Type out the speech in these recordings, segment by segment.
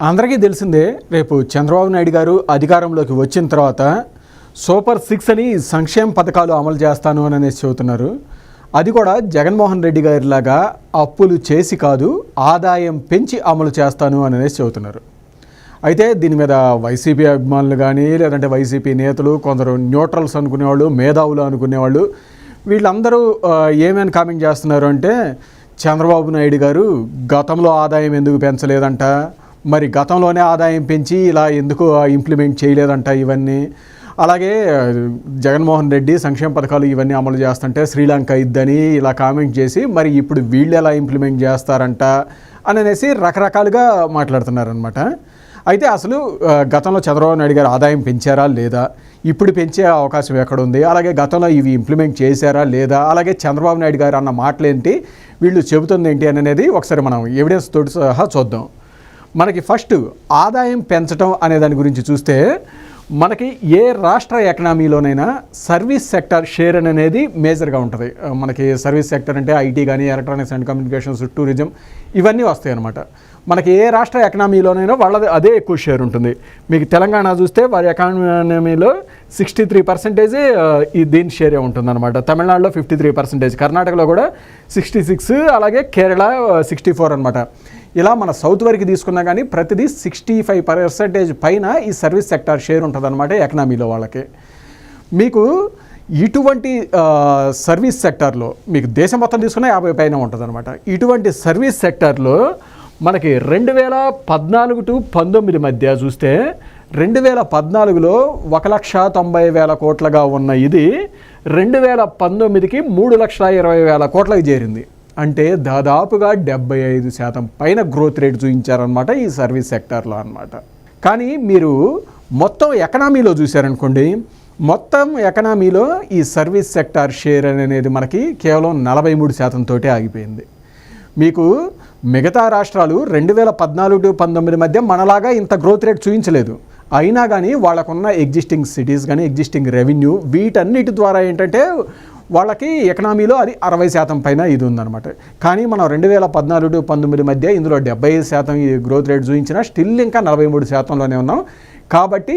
అందరికీ తెలిసిందే రేపు చంద్రబాబు నాయుడు గారు అధికారంలోకి వచ్చిన తర్వాత సూపర్ సిక్స్ అని సంక్షేమ పథకాలు అమలు చేస్తాను అని అనేసి చెబుతున్నారు. అది కూడా జగన్మోహన్ రెడ్డి గారిలాగా అప్పులు చేసి కాదు ఆదాయం పెంచి అమలు చేస్తాను అని అనేసి చెబుతున్నారు. అయితే దీని మీద వైసీపీ అభిమానులు కానీ లేదంటే వైసీపీ నేతలు కొందరు న్యూట్రల్స్ అనుకునేవాళ్ళు మేధావులు అనుకునేవాళ్ళు వీళ్ళందరూ ఏమేమి కామెంట్ చేస్తున్నారు అంటే చంద్రబాబు నాయుడు గారు గతంలో ఆదాయం ఎందుకు పెంచలేదంట మరి గతంలోనే ఆదాయం పెంచి ఇలా ఎందుకు ఇంప్లిమెంట్ చేయలేదంట ఇవన్నీ? అలాగే జగన్మోహన్ రెడ్డి సంక్షేమ పథకాలు ఇవన్నీ అమలు చేస్తుంటే శ్రీలంక ఇద్దని ఇలా కామెంట్ చేసి మరి ఇప్పుడు వీళ్ళు ఎలా ఇంప్లిమెంట్ చేస్తారంట అని అనేసి రకరకాలుగా మాట్లాడుతున్నారనమాట అయితే అసలు గతంలో చంద్రబాబు నాయుడు గారు ఆదాయం పెంచారా లేదా? ఇప్పుడు పెంచే అవకాశం ఎక్కడుంది? అలాగే గతంలో ఇవి ఇంప్లిమెంట్ చేశారా లేదా? అలాగే చంద్రబాబు నాయుడు గారు అన్న మాటలేంటి? వీళ్ళు చెబుతుంది ఏంటి అనేది ఒకసారి మనం ఎవిడెన్స్ తోటి సహా చూద్దాం. మనకి ఫస్ట్ ఆదాయం పెంచడం అనే దాని గురించి చూస్తే మనకి ఏ రాష్ట్ర ఎకనామీలోనైనా సర్వీస్ సెక్టర్ షేర్ అనేది మేజర్గా ఉంటుంది. మనకి సర్వీస్ సెక్టర్ అంటే ఐటీ కానీ ఎలక్ట్రానిక్స్ అండ్ కమ్యూనికేషన్స్ టూరిజం ఇవన్నీ వస్తాయి అన్నమాట. మనకి ఏ రాష్ట్ర ఎకనామీలోనైనా వాళ్ళది అదే ఎక్కువ షేర్ ఉంటుంది. మీకు తెలంగాణ చూస్తే వారి ఎకానమీలో సిక్స్టీ త్రీ పర్సెంటేజ్ ఈ దీని షేరే ఉంటుందన్నమాట. తమిళనాడులో ఫిఫ్టీ త్రీ పర్సెంటేజ్ కర్ణాటకలో కూడా సిక్స్టీ సిక్స్ అలాగే కేరళ సిక్స్టీ ఫోర్ అనమాట ఇలా మన సౌత్ వరకు తీసుకున్నా కానీ ప్రతిదీ సిక్స్టీ ఫైవ్ పర్సెంటేజ్ పైన ఈ సర్వీస్ సెక్టార్ షేర్ ఉంటుందన్నమాట ఎకనామీలో వాళ్ళకి. మీకు ఇటువంటి సర్వీస్ సెక్టార్లో మీకు దేశం మొత్తం తీసుకున్న యాభై పైన ఉంటుందన్నమాట. ఇటువంటి సర్వీస్ సెక్టార్లో మనకి రెండు వేల పద్నాలుగు టు పంతొమ్మిది మధ్య చూస్తే రెండు వేల పద్నాలుగులో ఒక లక్ష తొంభై వేల కోట్లుగా ఉన్న ఇది రెండు వేల పంతొమ్మిదికి మూడు లక్షల ఇరవై వేల కోట్లకు చేరింది. అంటే దాదాపుగా డెబ్బై ఐదు శాతం పైన గ్రోత్ రేట్ చూపించారనమాట ఈ సర్వీస్ సెక్టార్లో అనమాట కానీ మీరు మొత్తం ఎకనామీలో చూశారనుకోండి మొత్తం ఎకనామీలో ఈ సర్వీస్ సెక్టార్ షేర్ అనేది మనకి కేవలం నలభై మూడు శాతంతోటే ఆగిపోయింది. మీకు మిగతా రాష్ట్రాలు రెండు వేల పద్నాలుగు టు పంతొమ్మిది మధ్య మనలాగా ఇంత గ్రోత్ రేట్ చూపించలేదు. అయినా కానీ వాళ్ళకున్న ఎగ్జిస్టింగ్ సిటీస్ కానీ ఎగ్జిస్టింగ్ రెవెన్యూ వీటన్నిటి ద్వారా ఏంటంటే వాళ్ళకి ఎకనామీలో అది అరవై శాతం పైన ఇది ఉందన్నమాట. కానీ మనం రెండు వేల పద్నాలుగు పంతొమ్మిది మధ్య ఇందులో డెబ్బై ఐదు శాతం ఈ గ్రోత్ రేట్ చూపించినా స్టిల్ ఇంకా నలభై మూడు శాతంలోనే ఉన్నాం. కాబట్టి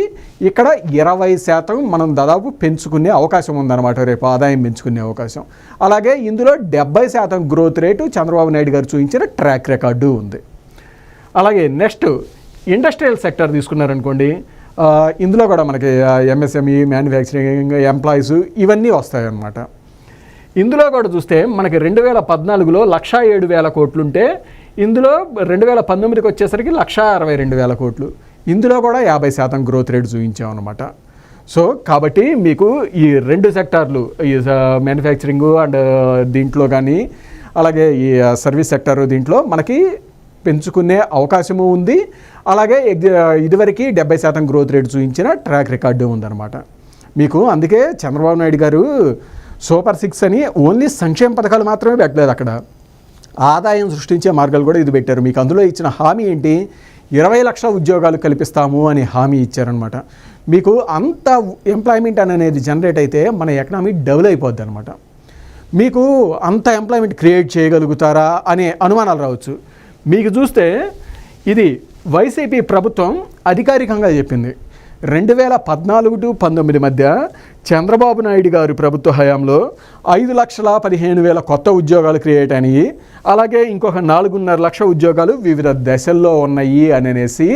ఇక్కడ ఇరవై శాతం మనం దాదాపు పెంచుకునే అవకాశం ఉందన్నమాట రేపు ఆదాయం పెంచుకునే అవకాశం. అలాగే ఇందులో డెబ్బై శాతం గ్రోత్ రేటు చంద్రబాబు నాయుడు గారు చూపించిన ట్రాక్ రికార్డు ఉంది. అలాగే నెక్స్ట్ ఇండస్ట్రియల్ సెక్టర్ తీసుకున్నారనుకోండి ఇందులో కూడా మనకి ఎంఎస్ఎంఈ మ్యానుఫ్యాక్చరింగ్ ఎంప్లాయీస్ ఇవన్నీ వస్తాయన్నమాట. ఇందులో కూడా చూస్తే మనకి రెండు వేల పద్నాలుగులో లక్ష ఏడు వేల కోట్లుంటే ఇందులో రెండు వేల పంతొమ్మిదికి వచ్చేసరికి లక్ష అరవై రెండు వేల కోట్లు. ఇందులో కూడా యాభై శాతం గ్రోత్ రేట్ చూపించామన్నమాట సో కాబట్టి మీకు ఈ రెండు సెక్టార్లు ఈ మ్యానుఫ్యాక్చరింగ్ అండ్ దీంట్లో కానీ అలాగే ఈ సర్వీస్ సెక్టార్ దీంట్లో మనకి పెంచుకునే అవకాశము ఉంది. అలాగే ఇదివరకు డెబ్బై శాతం గ్రోత్ రేట్ చూపించిన ట్రాక్ రికార్డు ఉందన్నమాట మీకు అందుకే చంద్రబాబు నాయుడు గారు సూపర్ సిక్స్ అని ఓన్లీ సంక్షేమ పథకాలు మాత్రమే పెట్టలేదు అక్కడ. ఆదాయం సృష్టించే మార్గాలు కూడా ఇది పెట్టారు. మీకు అందులో ఇచ్చిన హామీ ఏంటి? ఇరవై లక్షల ఉద్యోగాలు కల్పిస్తాము అని హామీ ఇచ్చారనమాట మీకు అంత ఎంప్లాయ్మెంట్ అనేది జనరేట్ అయితే మన ఎకనామీ డబుల్ అయిపోద్ది అనమాట మీకు అంత ఎంప్లాయ్మెంట్ క్రియేట్ చేయగలుగుతారా అనే అనుమానాలు రావచ్చు. మీకు చూస్తే ఇది వైసీపీ ప్రభుత్వం అధికారికంగా చెప్పింది. రెండు వేల పద్నాలుగు టు పంతొమ్మిది మధ్య చంద్రబాబు నాయుడు గారు ప్రభుత్వ హయాంలో ఐదు లక్షల పదిహేను వేల కొత్త ఉద్యోగాలు క్రియేట్ అయినాయి. అలాగే ఇంకొక నాలుగున్నర లక్ష ఉద్యోగాలు వివిధ దశల్లో ఉన్నాయి అని అనేసి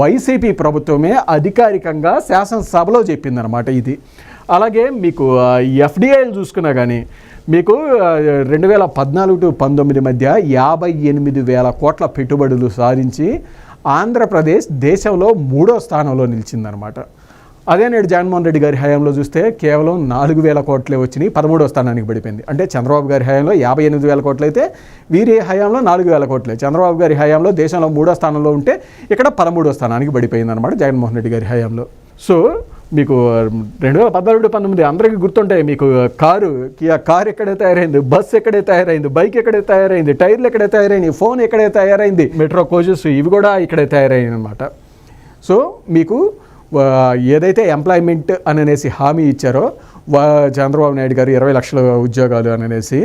వైసీపీ ప్రభుత్వమే అధికారికంగా శాసనసభలో చెప్పిందనమాట ఇది. అలాగే మీకు ఎఫ్డిఐలు చూసుకున్నా కానీ మీకు రెండు వేల పద్నాలుగు టు పంతొమ్మిది మధ్య యాభై ఎనిమిది వేల కోట్ల పెట్టుబడులు సాధించి ఆంధ్రప్రదేశ్ దేశంలో మూడో స్థానంలో నిలిచిందనమాట అదే నేడు జగన్మోహన్ రెడ్డి గారి హయాంలో చూస్తే కేవలం నాలుగు వేల కోట్లే వచ్చినాయి పదమూడో స్థానానికి పడిపోయింది. అంటే చంద్రబాబు గారి హయాంలో యాభై ఎనిమిది వేల కోట్లు అయితే వీరి హయాంలో నాలుగు వేల కోట్లే. చంద్రబాబు గారి హయాంలో దేశంలో మూడో స్థానంలో ఉంటే ఇక్కడ పదమూడో స్థానానికి పడిపోయింది అనమాట జగన్మోహన్ రెడ్డి గారి హయాంలో. సో మీకు రెండు వేల పద్నాలుగు పంతొమ్మిది అందరికీ గుర్తుంటాయి మీకు కారు కార్ కారు ఎక్కడే తయారైంది బస్ ఎక్కడే తయారైంది బైక్ ఎక్కడే తయారైంది టైర్లు ఎక్కడే తయారైంది ఫోన్ ఎక్కడే తయారైంది మెట్రో కోచెస్ ఇవి కూడా ఇక్కడే తయారైంది అనమాట సో మీకు ఏదైతే ఎంప్లాయ్మెంట్ అని అనేసి హామీ ఇచ్చారో వా చంద్రబాబు నాయుడు గారు ఇరవై లక్షల ఉద్యోగాలు అని అనేసి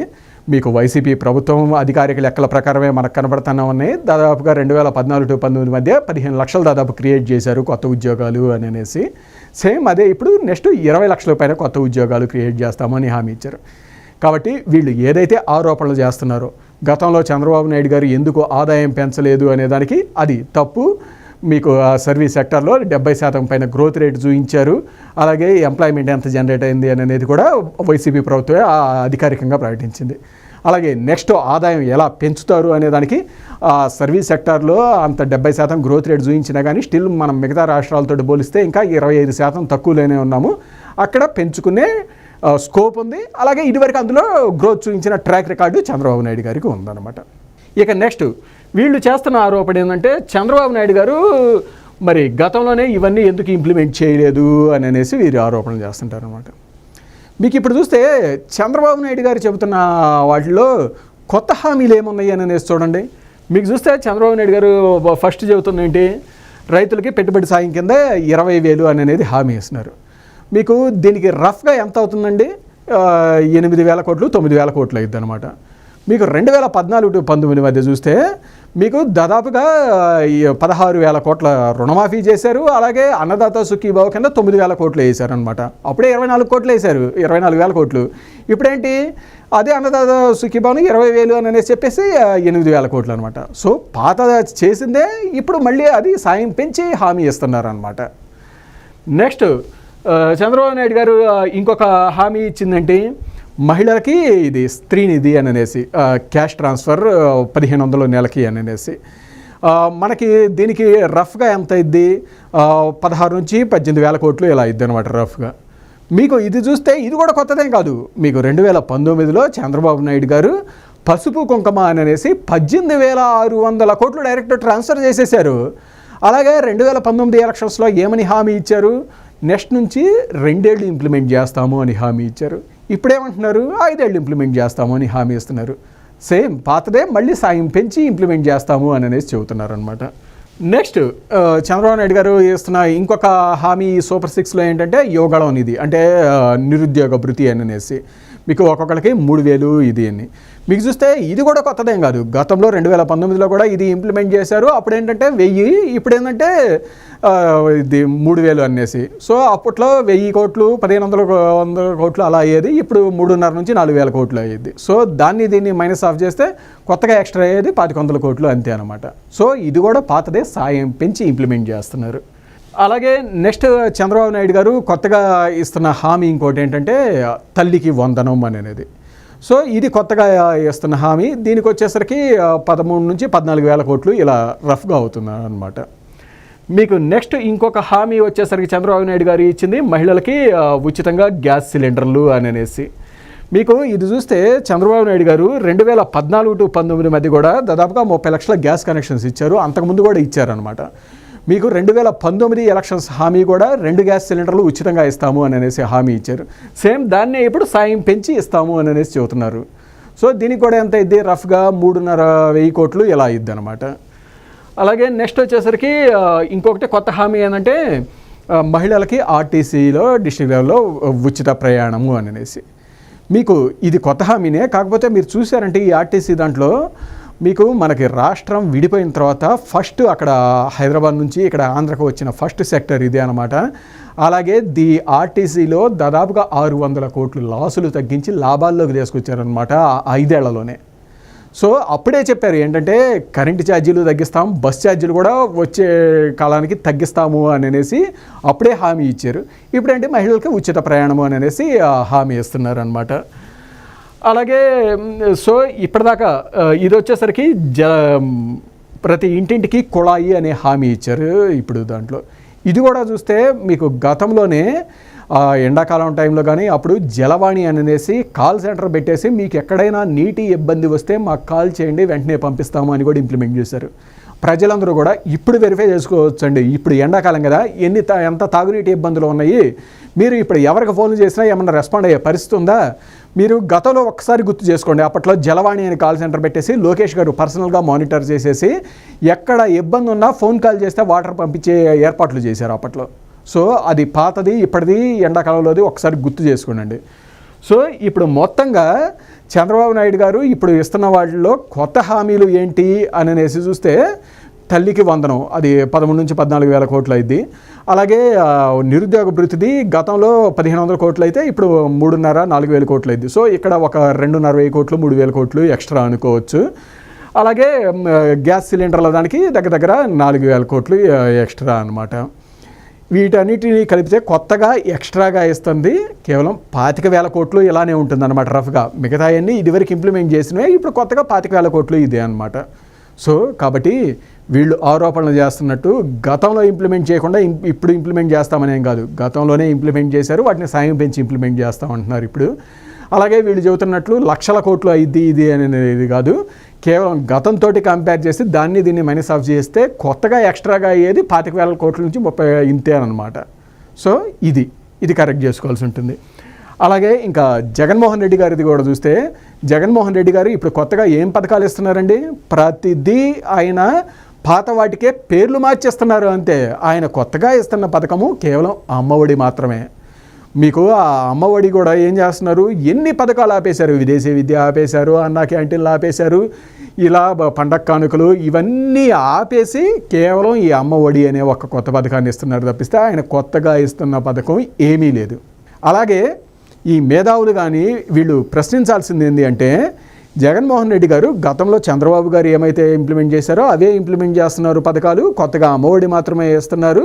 మీకు వైసీపీ ప్రభుత్వం అధికారిక లెక్కల ప్రకారమే మనకు కనబడుతూనే ఉన్నాయి. దాదాపుగా రెండు వేల పద్నాలుగు టు పంతొమ్మిది మధ్య పదిహేను లక్షలు దాదాపు క్రియేట్ చేశారు కొత్త ఉద్యోగాలు అని అనేసి. సేమ్ అదే ఇప్పుడు నెక్స్ట్ ఇరవై లక్షల పైన కొత్త ఉద్యోగాలు క్రియేట్ చేస్తామని హామీ ఇచ్చారు. కాబట్టి వీళ్ళు ఏదైతే ఆరోపణలు చేస్తున్నారో గతంలో చంద్రబాబు నాయుడు గారు ఎందుకు ఆదాయం పెంచలేదు అనే దానికి అది తప్పు. మీకు ఆ సర్వీస్ సెక్టర్లో డెబ్బై శాతం పైన గ్రోత్ రేట్ చూపించారు అలాగే ఎంప్లాయ్మెంట్ ఎంత జనరేట్ అయింది అనేది కూడా వైసీపీ ప్రభుత్వమే ఆ అధికారికంగా ప్రకటించింది. అలాగే నెక్స్ట్ ఆదాయం ఎలా పెంచుతారు అనే దానికి ఆ సర్వీస్ సెక్టార్లో అంత డెబ్బై శాతం గ్రోత్ రేట్ చూపించినా కానీ స్టిల్ మనం మిగతా రాష్ట్రాలతో పోలిస్తే ఇంకా ఇరవై ఐదు శాతం తక్కువలోనే ఉన్నాము. అక్కడ పెంచుకునే స్కోప్ ఉంది. అలాగే ఇదివరకు అందులో గ్రోత్ చూపించిన ట్రాక్ రికార్డు చంద్రబాబు నాయుడు గారికి ఉందన్నమాట. ఇక నెక్స్ట్ వీళ్ళు చేస్తున్న ఆరోపణ ఏంటంటే చంద్రబాబు నాయుడు గారు మరి గతంలోనే ఇవన్నీ ఎందుకు ఇంప్లిమెంట్ చేయలేదు అని అనేసి వీరు ఆరోపణలు చేస్తుంటారు అనమాట మీకు ఇప్పుడు చూస్తే చంద్రబాబు నాయుడు గారు చెబుతున్న వాటిలో కొత్త హామీలు ఏమున్నాయి అని అనేసి చూడండి. మీకు చూస్తే చంద్రబాబు నాయుడు గారు ఫస్ట్ చెబుతుంది ఏంటి రైతులకి పెట్టుబడి సాయం కింద ఇరవై వేలు అని అనేది హామీ ఇస్తున్నారు. మీకు దీనికి రఫ్గా ఎంత అవుతుందండి? ఎనిమిది వేల కోట్లు తొమ్మిది వేల కోట్లు అవుతుంది అనమాట మీకు రెండు వేల పద్నాలుగు టు పంతొమ్మిది మధ్య చూస్తే మీకు దాదాపుగా ఈ పదహారు వేల కోట్ల రుణమాఫీ చేశారు అలాగే అన్నదాత సుఖీభావ కింద తొమ్మిది వేల కోట్లు వేశారు అనమాట అప్పుడే ఇరవై నాలుగు కోట్లు వేశారు ఇరవై నాలుగు వేల కోట్లు. ఇప్పుడేంటి? అదే అన్నదాత సుఖీభావని ఇరవై వేలు అని అనేసి చెప్పేసి ఎనిమిది వేల కోట్లు అనమాట సో పాత చేసిందే ఇప్పుడు మళ్ళీ అది సాయం పెంచి హామీ ఇస్తున్నారు అనమాట నెక్స్ట్ చంద్రబాబు నాయుడు గారు ఇంకొక హామీ ఇచ్చిందంటే మహిళలకి ఇది స్త్రీనిధి అని అనేసి క్యాష్ ట్రాన్స్ఫర్ పదిహేను వందల నెలకి అని అనేసి మనకి దీనికి రఫ్గా ఎంత ఇద్ది పదహారు నుంచి పద్దెనిమిది వేల కోట్లు ఇలా ఇద్ది అనమాట రఫ్గా. మీకు ఇది చూస్తే ఇది కూడా కొత్తదేం కాదు. మీకు రెండు వేల పంతొమ్మిదిలో చంద్రబాబు నాయుడు గారు పసుపు కుంకుమ అని అనేసి పద్దెనిమిది వేల ఆరు వందల కోట్లు డైరెక్ట్ ట్రాన్స్ఫర్ చేసేసారు అలాగే రెండు వేల పంతొమ్మిది ఎలక్షన్స్లో ఏమని హామీ ఇచ్చారు? నెక్స్ట్ నుంచి రెండేళ్ళు ఇంప్లిమెంట్ చేస్తాము అని హామీ ఇచ్చారు. ఇప్పుడేమంటున్నారు? ఐదేళ్ళు ఇంప్లిమెంట్ చేస్తాము అని హామీ ఇస్తున్నారు. సేమ్ పాతదే మళ్ళీ సాయం పెంచి ఇంప్లిమెంట్ చేస్తాము అని అనేసి చెబుతున్నారు అనమాట నెక్స్ట్ చంద్రబాబు నాయుడు గారు ఇస్తున్న ఇంకొక హామీ సూపర్ సిక్స్లో ఏంటంటే యోగళం నిధి అంటే నిరుద్యోగ భృతి అని అనేసి. మీకు ఒక్కొక్కరికి మూడు వేలు ఇది అని. మీకు చూస్తే ఇది కూడా కొత్తదేం కాదు. గతంలో రెండు వేల పంతొమ్మిదిలో కూడా ఇది ఇంప్లిమెంట్ చేశారు. అప్పుడు ఏంటంటే వెయ్యి ఇప్పుడు ఏంటంటే ఇది మూడు వేలు అనేసి. సో అప్పట్లో వెయ్యి కోట్లు పదిహేను వందల వందల కోట్లు అలా అయ్యేది. ఇప్పుడు మూడున్నర నుంచి నాలుగు వేల కోట్లు అయ్యేది. సో దాన్ని దీన్ని మైనస్ ఆఫ్ చేస్తే కొత్తగా ఎక్స్ట్రా అయ్యేది పాతిక వందల కోట్లు అంతే అనమాట సో ఇది కూడా పాతదే సాయం పెంచి ఇంప్లిమెంట్ చేస్తున్నారు. అలాగే నెక్స్ట్ చంద్రబాబు నాయుడు గారు కొత్తగా ఇస్తున్న హామీ ఇంకోటి ఏంటంటే తల్లికి వందనం అనేది సో ఇది కొత్తగా ఇస్తున్న హామీ. దీనికి వచ్చేసరికి పదమూడు నుంచి పద్నాలుగు వేల కోట్లు ఇలా రఫ్గా అవుతుంది అనమాట మీకు నెక్స్ట్ ఇంకొక హామీ వచ్చేసరికి చంద్రబాబు నాయుడు గారు ఇచ్చింది మహిళలకి ఉచితంగా గ్యాస్ సిలిండర్లు అని అనేసి మీకు ఇది చూస్తే చంద్రబాబు నాయుడు గారు రెండు వేల పద్నాలుగు టు పంతొమ్మిది మధ్య కూడా దాదాపుగా ముప్పై లక్షల గ్యాస్ కనెక్షన్స్ ఇచ్చారు. అంతకుముందు కూడా ఇచ్చారనమాట మీకు రెండు వేల పంతొమ్మిది ఎలక్షన్స్ హామీ కూడా రెండు గ్యాస్ సిలిండర్లు ఉచితంగా ఇస్తాము అని అనేసి హామీ ఇచ్చారు. సేమ్ దాన్నే ఇప్పుడు సాయం పెంచి ఇస్తాము అని అనేసి చెబుతున్నారు. సో దీనికి కూడా ఎంత ఇద్ది రఫ్గా మూడున్నర వెయ్యి కోట్లు ఇలా ఇద్ది అనమాట అలాగే నెక్స్ట్ వచ్చేసరికి ఇంకొకటి కొత్త హామీ ఏంటంటే మహిళలకి ఆర్టీసీలో డిస్ట్రిక్ట్ లెవెల్లో ఉచిత ప్రయాణము అని అనేసి. మీకు ఇది కొత్త హామీనే కాకపోతే మీరు చూసారంటే ఈ ఆర్టీసీ దాంట్లో మీకు మనకి రాష్ట్రం విడిపోయిన తర్వాత ఫస్ట్ అక్కడ హైదరాబాద్ నుంచి ఇక్కడ ఆంధ్రకు వచ్చిన ఫస్ట్ సెక్టర్ ఇదే అనమాట అలాగే ది ఆర్టీసీలో దాదాపుగా ఆరు వందల కోట్లు లాసులు తగ్గించి లాభాల్లోకి తీసుకొచ్చారనమాట ఐదేళ్ళలోనే. సో అప్పుడే చెప్పారు ఏంటంటే కరెంటు ఛార్జీలు తగ్గిస్తాం బస్ ఛార్జీలు కూడా వచ్చే కాలానికి తగ్గిస్తాము అని అనేసి అప్పుడే హామీ ఇచ్చారు. ఇప్పుడంటే మహిళలకు ఉచిత ప్రయాణము అని అనేసి హామీ ఇస్తున్నారు అనమాట అలాగే సో ఇప్పటిదాకా ఇది వచ్చేసరికి జ ప్రతి ఇంటింటికి కుళాయి అనే హామీ ఇచ్చారు ఇప్పుడు దాంట్లో. ఇది కూడా చూస్తే మీకు గతంలోనే ఎండాకాలం టైంలో కానీ అప్పుడు జలవాణి అని అనేసి కాల్ సెంటర్ పెట్టేసి మీకు ఎక్కడైనా నీటి ఇబ్బంది వస్తే మాకు కాల్ చేయండి వెంటనే పంపిస్తాము అని కూడా ఇంప్లిమెంట్ చేశారు. ప్రజలందరూ కూడా ఇప్పుడు వెరిఫై చేసుకోవచ్చండి. ఇప్పుడు ఎండాకాలం కదా ఎన్ని తా- ఎంత తాగునీటి ఇబ్బందులు ఉన్నాయి మీరు ఇప్పుడు ఎవరికి ఫోన్ చేసినా ఏమన్నా రెస్పాండ్ అయ్యే పరిస్థితి ఉందా? మీరు గతంలో ఒక్కసారి గుర్తు చేసుకోండి. అప్పట్లో జలవాణి అని కాల్ సెంటర్ పెట్టేసి లోకేష్ గారు పర్సనల్గా మానిటర్ చేసేసి ఎక్కడ ఇబ్బంది ఉన్నా ఫోన్ కాల్ చేస్తే వాటర్ పంపించే ఏర్పాట్లు చేశారు అప్పట్లో. సో అది పాతది ఇప్పటిది ఎండాకాలంలోది ఒకసారి గుర్తు చేసుకోండి సో ఇప్పుడు మొత్తంగా చంద్రబాబు నాయుడు గారు ఇప్పుడు ఇస్తున్న వాటిలో కొత్త హామీలు ఏంటి అని అనేసి చూస్తే తల్లికి వందనం. అది పదమూడు నుంచి పద్నాలుగు వేల కోట్లు అయింది. అలాగే నిరుద్యోగ భృతిది గతంలో పదిహేను వందల కోట్లు అయితే ఇప్పుడు మూడున్నర నాలుగు వేల కోట్లు అయింది. సో ఇక్కడ ఒక రెండున్నర వెయ్యి కోట్లు మూడు వేల కోట్లు ఎక్స్ట్రా అనుకోవచ్చు. అలాగే గ్యాస్ సిలిండర్ల దానికి దగ్గర దగ్గర నాలుగు వేల కోట్లు ఎక్స్ట్రా అనమాట వీటన్నిటిని కలిపితే కొత్తగా ఎక్స్ట్రాగా ఇస్తుంది కేవలం పాతిక వేల కోట్లు ఇలానే ఉంటుంది అనమాట రఫ్గా. మిగతా అన్నీ ఇదివరకు ఇంప్లిమెంట్ చేసినవి ఇప్పుడు కొత్తగా పాతిక వేల కోట్లు ఇదే అనమాట సో కాబట్టి వీళ్ళు ఆరోపణలు చేస్తున్నట్టు గతంలో ఇంప్లిమెంట్ చేయకుండా ఇం- ఇప్పుడు ఇంప్లిమెంట్ చేస్తామనేం కాదు. గతంలోనే ఇంప్లిమెంట్ చేశారు వాటిని సాయం పెంచి ఇంప్లిమెంట్ చేస్తామంటున్నారు ఇప్పుడు. అలాగే వీళ్ళు చెబుతున్నట్లు లక్షల కోట్లు అయింది ఇది అనేది కాదు. కేవలం గతంతో కంపేర్ చేసి దాన్ని దీన్ని మైనస్ ఆఫ్ చేస్తే కొత్తగా ఎక్స్ట్రాగా అయ్యేది పాతిక వేల కోట్ల నుంచి ముప్పై ఇంతే అనమాట. సో ఇది ఇది కరెక్ట్ చేసుకోవాల్సి ఉంటుంది. అలాగే ఇంకా జగన్మోహన్ రెడ్డి గారిది కూడా చూస్తే జగన్మోహన్ రెడ్డి గారు ఇప్పుడు కొత్తగా ఏం పథకాలు ఇస్తున్నారండి? ప్రతిదీ ఆయన పాత వాటికే పేర్లు మార్చేస్తున్నారు అంతే. ఆయన కొత్తగా ఇస్తున్న పథకము కేవలం అమ్మఒడి మాత్రమే. మీకు ఆ అమ్మఒడి కూడా ఏం చేస్తున్నారు? ఎన్ని పథకాలు ఆపేశారు? విదేశీ విద్య ఆపేశారు అన్న క్యాంటీన్లు ఆపేశారు ఇలా పండగ కానుకలు ఇవన్నీ ఆపేసి కేవలం ఈ అమ్మఒడి అనే ఒక కొత్త పథకాన్ని ఇస్తున్నారు తప్పిస్తే ఆయన కొత్తగా ఇస్తున్న పథకం ఏమీ లేదు. అలాగే ఈ మేధావులు కానీ వీళ్ళు ప్రశ్నించాల్సింది ఏంటి అంటే జగన్మోహన్ రెడ్డి గారు గతంలో చంద్రబాబు గారు ఏమైతే ఇంప్లిమెంట్ చేశారో అవే ఇంప్లిమెంట్ చేస్తున్నారు పథకాలు. కొత్తగా అమ్మఒడి మాత్రమే వేస్తున్నారు.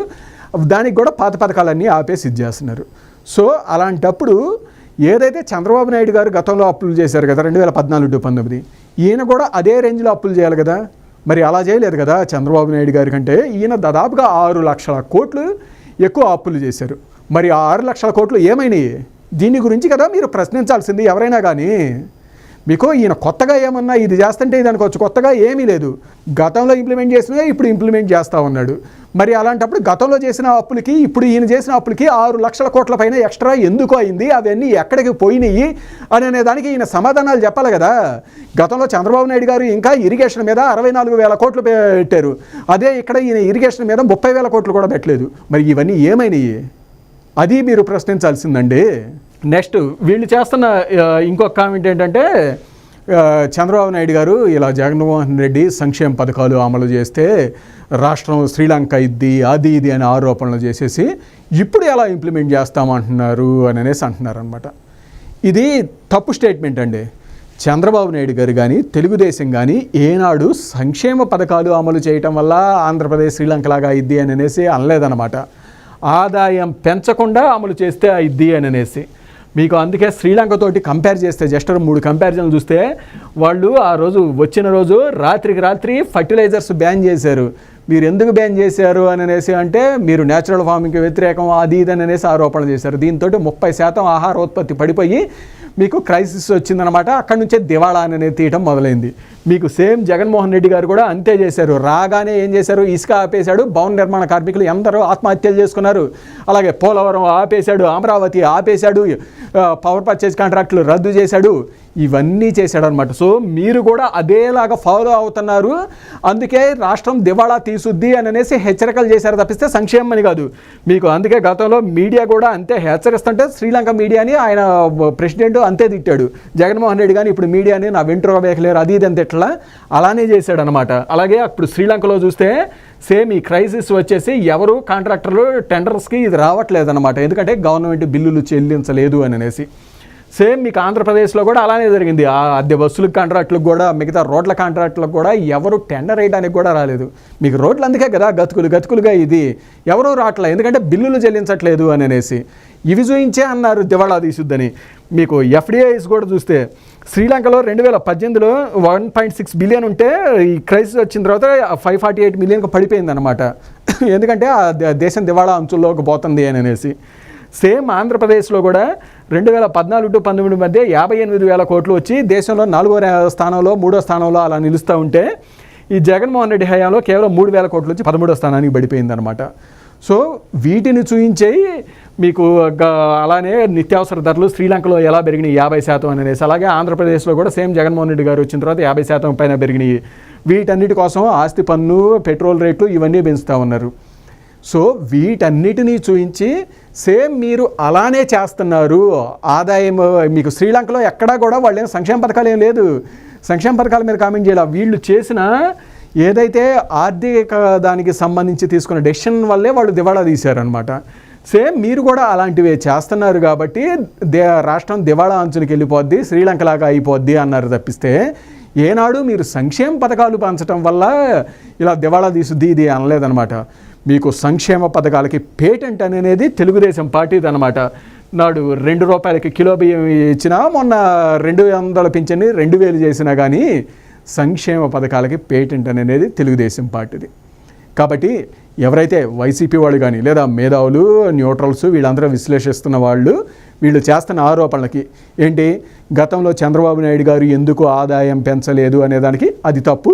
దానికి కూడా పాత పథకాలన్నీ ఆపేసి ఇది చేస్తున్నారు. సో అలాంటప్పుడు ఏదైతే చంద్రబాబు నాయుడు గారు గతంలో అప్పులు చేశారు కదా రెండు వేల పద్నాలుగు టు పంతొమ్మిది ఈయన కూడా అదే రేంజ్లో అప్పులు చేయాలి కదా? మరి అలా చేయలేదు కదా చంద్రబాబు నాయుడు గారి కంటే? ఈయన దాదాపుగా ఆరు లక్షల కోట్లు ఎక్కువ అప్పులు చేశారు. మరి ఆ ఆరు లక్షల కోట్లు ఏమైనాయి? దీని గురించి కదా మీరు ప్రశ్నించాల్సింది ఎవరైనా కానీ మీకు ఈయన కొత్తగా ఏమన్నా ఇది చేస్తుంటే దానికి వచ్చి కొత్తగా ఏమీ లేదు. గతంలో ఇంప్లిమెంట్ చేసినవే ఇప్పుడు ఇంప్లిమెంట్ చేస్తూ ఉన్నాడు. మరి అలాంటప్పుడు గతంలో చేసిన అప్పులకి ఇప్పుడు ఈయన చేసిన అప్పులకి ఆరు లక్షల కోట్ల పైన ఎక్స్ట్రా ఎందుకు అయింది? అవన్నీ ఎక్కడికి పోయినాయి? అని అనే దానికి ఈయన సమాధానాలు చెప్పాలి కదా. గతంలో చంద్రబాబు నాయుడు గారు ఇంకా ఇరిగేషన్ మీద అరవై నాలుగు వేల కోట్లు పెట్టారు. అదే ఇక్కడ ఈయన ఇరిగేషన్ మీద ముప్పై వేల కోట్లు కూడా పెట్టలేదు. మరి ఇవన్నీ ఏమైనాయి? అది మీరు ప్రశ్నించాల్సిందండి. నెక్స్ట్ వీళ్ళు చేస్తున్న ఇంకొక కామెంట్ ఏంటంటే చంద్రబాబు నాయుడు గారు ఇలా జగన్మోహన్ రెడ్డి సంక్షేమ పథకాలు అమలు చేస్తే రాష్ట్రం శ్రీలంక ఇద్ది అది ఇది అనే ఆరోపణలు చేసేసి ఇప్పుడు ఎలా ఇంప్లిమెంట్ చేస్తామంటున్నారు అని అనేసి అంటున్నారు అనమాట ఇది తప్పు స్టేట్మెంట్ అండి. చంద్రబాబు నాయుడు గారు కానీ తెలుగుదేశం కానీ ఏనాడు సంక్షేమ పథకాలు అమలు చేయటం వల్ల ఆంధ్రప్రదేశ్ శ్రీలంకలాగా అయింది అని అనేసి అనలేదన్నమాట. ఆదాయం పెంచకుండా అమలు చేస్తే అయింది అని అనేసి. మీకు అందుకే శ్రీలంకతోటి కంపేర్ చేస్తే జస్ట్ మూడు కంపారిజన్లు చూస్తే వాళ్ళు ఆ రోజు వచ్చిన రోజు రాత్రికి రాత్రి ఫర్టిలైజర్స్ బ్యాన్ చేశారు. మీరు ఎందుకు బ్యాన్ చేశారు అని అనేసి అంటే మీరు నేచురల్ ఫార్మింగ్కి వ్యతిరేకం అది ఇది అని అనేసి ఆరోపణలు చేశారు. దీంతో ముప్పై శాతం ఆహార ఉత్పత్తి పడిపోయి మీకు క్రైసిస్ వచ్చిందనమాట అక్కడి నుంచే దివాళా అనేది తీయటం మొదలైంది. మీకు సేమ్ జగన్మోహన్ రెడ్డి గారు కూడా అంతే చేశారు. రాగానే ఏం చేశారు? ఇసుక ఆపేశాడు. భవన నిర్మాణ కార్మికులు ఎందరో ఆత్మహత్యలు చేసుకున్నారు. అలాగే పోలవరం ఆపేశాడు. అమరావతి ఆపేశాడు. పవర్ పర్చేజ్ కాంట్రాక్టులు రద్దు చేశాడు. ఇవన్నీ చేశాడు అనమాట సో మీరు కూడా అదేలాగా ఫాలో అవుతున్నారు. అందుకే రాష్ట్రం దివాళా తీసుద్ది అని అనేసి హెచ్చరికలు చేశారు తప్పిస్తే సంక్షేమం అని కాదు. మీకు అందుకే గతంలో మీడియా కూడా అంతే హెచ్చరిస్తుంటే శ్రీలంక మీడియాని ఆయన ప్రెసిడెంట్ అంతే తిట్టాడు. జగన్మోహన్ రెడ్డి కానీ ఇప్పుడు మీడియాని నా వెంట్రుక వేయలేరు. అది ఇది అంతే. తిట్టలా అలానే చేశాడు అనమాట అలాగే అప్పుడు శ్రీలంకలో చూస్తే సేమ్ ఈ క్రైసిస్ వచ్చేసి ఎవరు కాంట్రాక్టర్లు టెండర్స్కి ఇది రావట్లేదు అనమాట ఎందుకంటే గవర్నమెంట్ బిల్లులు చెల్లించలేదు అని అనేసి. సేమ్ మీకు ఆంధ్రప్రదేశ్లో కూడా అలానే జరిగింది. ఆ అద్దె బస్సులకు కాంట్రాక్టులకు కూడా మిగతా రోడ్ల కాంట్రాక్టులకు కూడా ఎవరు టెండర్ వేయడానికి కూడా రాలేదు. మీకు రోడ్లు అందుకే కదా గతుకులు గతుకులుగా ఇది. ఎవరు రావట్లే. ఎందుకంటే బిల్లులు చెల్లించట్లేదు అని అనేసి. ఇవి చూయించే అన్నారు దివాళా తీసుద్దని మీకు ఎఫ్డిఐస్ కూడా చూస్తే శ్రీలంకలో రెండు వేల పద్దెనిమిదిలో వన్ పాయింట్ సిక్స్ బిలియన్ ఉంటే ఈ క్రైసిస్ వచ్చిన తర్వాత ఫైవ్ ఫార్టీ ఎయిట్ మిలియన్కి పడిపోయింది అనమాట ఎందుకంటే ఆ దేశం దివాళా అంచుల్లోకి పోతుంది అని అనేసి. సేమ్ ఆంధ్రప్రదేశ్లో కూడా రెండు వేల పద్నాలుగు టు పంతొమ్మిది మధ్య యాభై ఎనిమిది వేల కోట్లు వచ్చి దేశంలో నాలుగో స్థానంలో మూడో స్థానంలో అలా నిలుస్తూ ఉంటే ఈ జగన్మోహన్ రెడ్డి హయాంలో కేవలం మూడు వేల కోట్లు వచ్చి పదమూడో స్థానానికి పడిపోయిందనమాట సో వీటిని చూయించేయి మీకు గ- అలానే నిత్యావసర ధరలు శ్రీలంకలో ఎలా పెరిగినాయి? యాభై శాతం అని అనేసి. అలాగే ఆంధ్రప్రదేశ్లో కూడా సేమ్ జగన్మోహన్ రెడ్డి గారు వచ్చిన తర్వాత యాభై శాతం పైన పెరిగినాయి. వీటన్నిటి కోసం ఆస్తి పన్ను పెట్రోల్ రేట్లు ఇవన్నీ పెంచుతూ ఉన్నారు. సో వీటన్నిటినీ చూపించి సేమ్ మీరు అలానే చేస్తున్నారు. ఆదాయం మీకు శ్రీలంకలో ఎక్కడా కూడా వాళ్ళు సంక్షేమ పథకాలు ఏం లేదు. సంక్షేమ పథకాల మీద కామెంట్ చేయాలి? వీళ్ళు చేసిన ఏదైతే ఆర్థిక దానికి సంబంధించి తీసుకున్న డెసిషన్ వల్లే వాళ్ళు దివాళా తీశారనమాట సేమ్ మీరు కూడా అలాంటివే చేస్తున్నారు కాబట్టి దే రాష్ట్రం దివాళా అంచునికి వెళ్ళిపోద్ది శ్రీలంకలాగా అయిపోద్ది అన్నారు తప్పిస్తే ఏనాడు మీరు సంక్షేమ పథకాలు పంచడం వల్ల ఇలా దివాళా తీసుద్ది ఇది అనలేదనమాట మీకు సంక్షేమ పథకాలకి పేటెంట్ అనేది తెలుగుదేశం పార్టీది అనమాట నాడు రెండు రూపాయలకి కిలో బియ్యం ఇచ్చినా మొన్న రెండు వందల పింఛన్ని రెండు వేలు చేసినా కానీ సంక్షేమ పథకాలకి పేటెంట్ అనేది తెలుగుదేశం పార్టీది. కాబట్టి ఎవరైతే వైసీపీ వాళ్ళు కానీ లేదా మేధావులు న్యూట్రల్స్ వీళ్ళందరూ విశ్లేషిస్తున్న వాళ్ళు వీళ్ళు చేస్తున్న ఆరోపణలకి ఏంటి? గతంలో చంద్రబాబు నాయుడు గారు ఎందుకు ఆదాయం పెంచలేదు అనేదానికి అది తప్పు.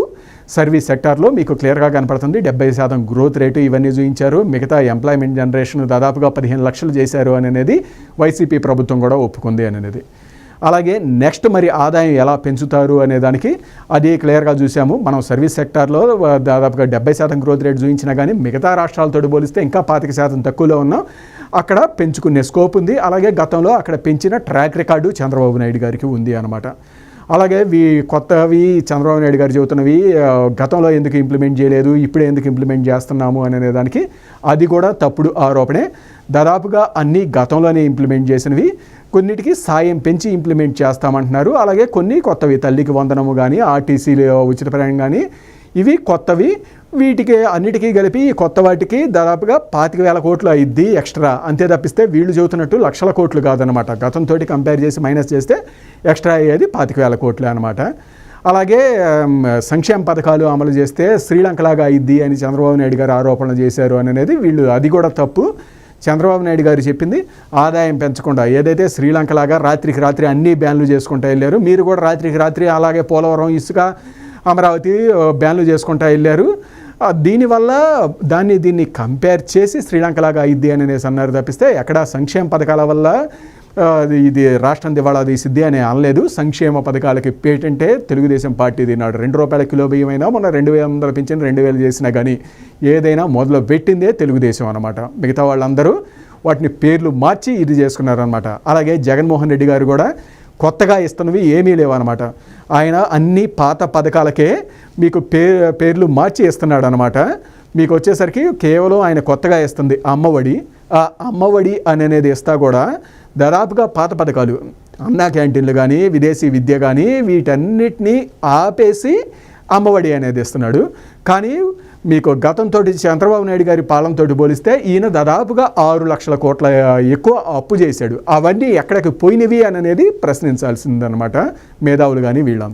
సర్వీస్ సెక్టార్లో మీకు క్లియర్గా కనపడుతుంది డెబ్బై శాతం గ్రోత్ రేటు ఇవన్నీ చూపించారు మిగతా ఎంప్లాయ్మెంట్ జనరేషన్ దాదాపుగా పదిహేను లక్షలు చేశారు అనేది వైసీపీ ప్రభుత్వం కూడా ఒప్పుకుంది అనేది. అలాగే నెక్స్ట్ మరి ఆదాయం ఎలా పెంచుతారు అనే దానికి అది క్లియర్గా చూసాము. మనం సర్వీస్ సెక్టార్లో దాదాపుగా డెబ్బై శాతం గ్రోత్ రేట్ చూపించినా కానీ మిగతా రాష్ట్రాలతో పోలిస్తే ఇంకా పాతిక శాతం తక్కువలో ఉన్నాం. అక్కడ పెంచుకునే స్కోప్ ఉంది. అలాగే గతంలో అక్కడ పెంచిన ట్రాక్ రికార్డు చంద్రబాబు నాయుడు గారికి ఉంది అనమాట అలాగే వీ కొత్తవి చంద్రబాబు నాయుడు గారు చెబుతున్నవి గతంలో ఎందుకు ఇంప్లిమెంట్ చేయలేదు ఇప్పుడే ఎందుకు ఇంప్లిమెంట్ చేస్తున్నాము అనే దానికి అది కూడా తప్పుడు ఆరోపణే. దాదాపుగా అన్నీ గతంలోనే ఇంప్లిమెంట్ చేసినవి కొన్నిటికి సాయం పెంచి ఇంప్లిమెంట్ చేస్తామంటున్నారు. అలాగే కొన్ని కొత్తవి తల్లికి వందనము కానీ ఆర్టీసీలో ఉచిత ప్రయాణం కానీ ఇవి కొత్తవి. వీటికి అన్నిటికీ కలిపి ఈ కొత్త వాటికి దాదాపుగా పాతిక వేల కోట్లు అయింది ఎక్స్ట్రా. అంతే తప్పిస్తే వీళ్ళు చెబుతున్నట్టు లక్షల కోట్లు కాదనమాట గతంతో కంపేర్ చేసి మైనస్ చేస్తే ఎక్స్ట్రా అయ్యేది పాతిక వేల కోట్లే అనమాట అలాగే సంక్షేమ పథకాలు అమలు చేస్తే శ్రీలంకలాగా అయింది అని చంద్రబాబు నాయుడు గారు ఆరోపణలు చేశారు అనేది వీళ్ళు అది కూడా తప్పు. చంద్రబాబు నాయుడు గారు చెప్పింది ఆదాయం పెంచకుండా ఏదైతే శ్రీలంకలాగా రాత్రికి రాత్రి అన్ని బ్యాన్లు చేసుకుంటూ వెళ్ళారు మీరు కూడా రాత్రికి రాత్రి అలాగే పోలవరం ఇసుక అమరావతి బ్యాన్లు చేసుకుంటూ వెళ్ళారు. దీనివల్ల దాన్ని దీన్ని కంపేర్ చేసి శ్రీలంకలాగా అయింది అని అనేసి అన్నారు తప్పిస్తే ఎక్కడ సంక్షేమ పథకాల వల్ల ఇది- ఇది రాష్ట్రం దివాళా తీసిద్ది అని అనలేదు. సంక్షేమ పథకాలకి పేటెంటే తెలుగుదేశం పార్టీది నాడు. రెండు రూపాయల కిలో బియ్యం అయినా మొన్న రెండు వేల వందల పెంచిన రెండు వేలు చేసినా కానీ ఏదైనా మొదలు పెట్టిందే తెలుగుదేశం అనమాట మిగతా వాళ్ళందరూ వాటిని పేర్లు మార్చి ఇది చేసుకున్నారనమాట అలాగే జగన్మోహన్ రెడ్డి గారు కూడా కొత్తగా ఇస్తున్నవి ఏమీ లేవన్నమాట. ఆయన అన్ని పాత పథకాలకే మీకు పే పేర్లు మార్చి ఇస్తున్నాడు అనమాట మీకు వచ్చేసరికి కేవలం ఆయన కొత్తగా ఇస్తుంది. అమ్మఒడి అమ్మఒడి అని అనేది ఇస్తా కూడా దాదాపుగా పాత పథకాలు. అన్నా క్యాంటీన్లు కానీ విదేశీ విద్య కానీ వీటన్నిటినీ ఆపేసి అమ్మఒడి అనేది ఇస్తున్నాడు. కానీ మీకు గతంతో చంద్రబాబు నాయుడు గారి పాలనతో పోలిస్తే ఈయన దాదాపుగా ఆరు లక్షల కోట్ల ఎక్కువ అప్పు చేశాడు. అవన్నీ ఎక్కడికి పోయినవి అని అనేది ప్రశ్నించాల్సిందనమాట మేధావులు కానీ వీళ్ళంతా.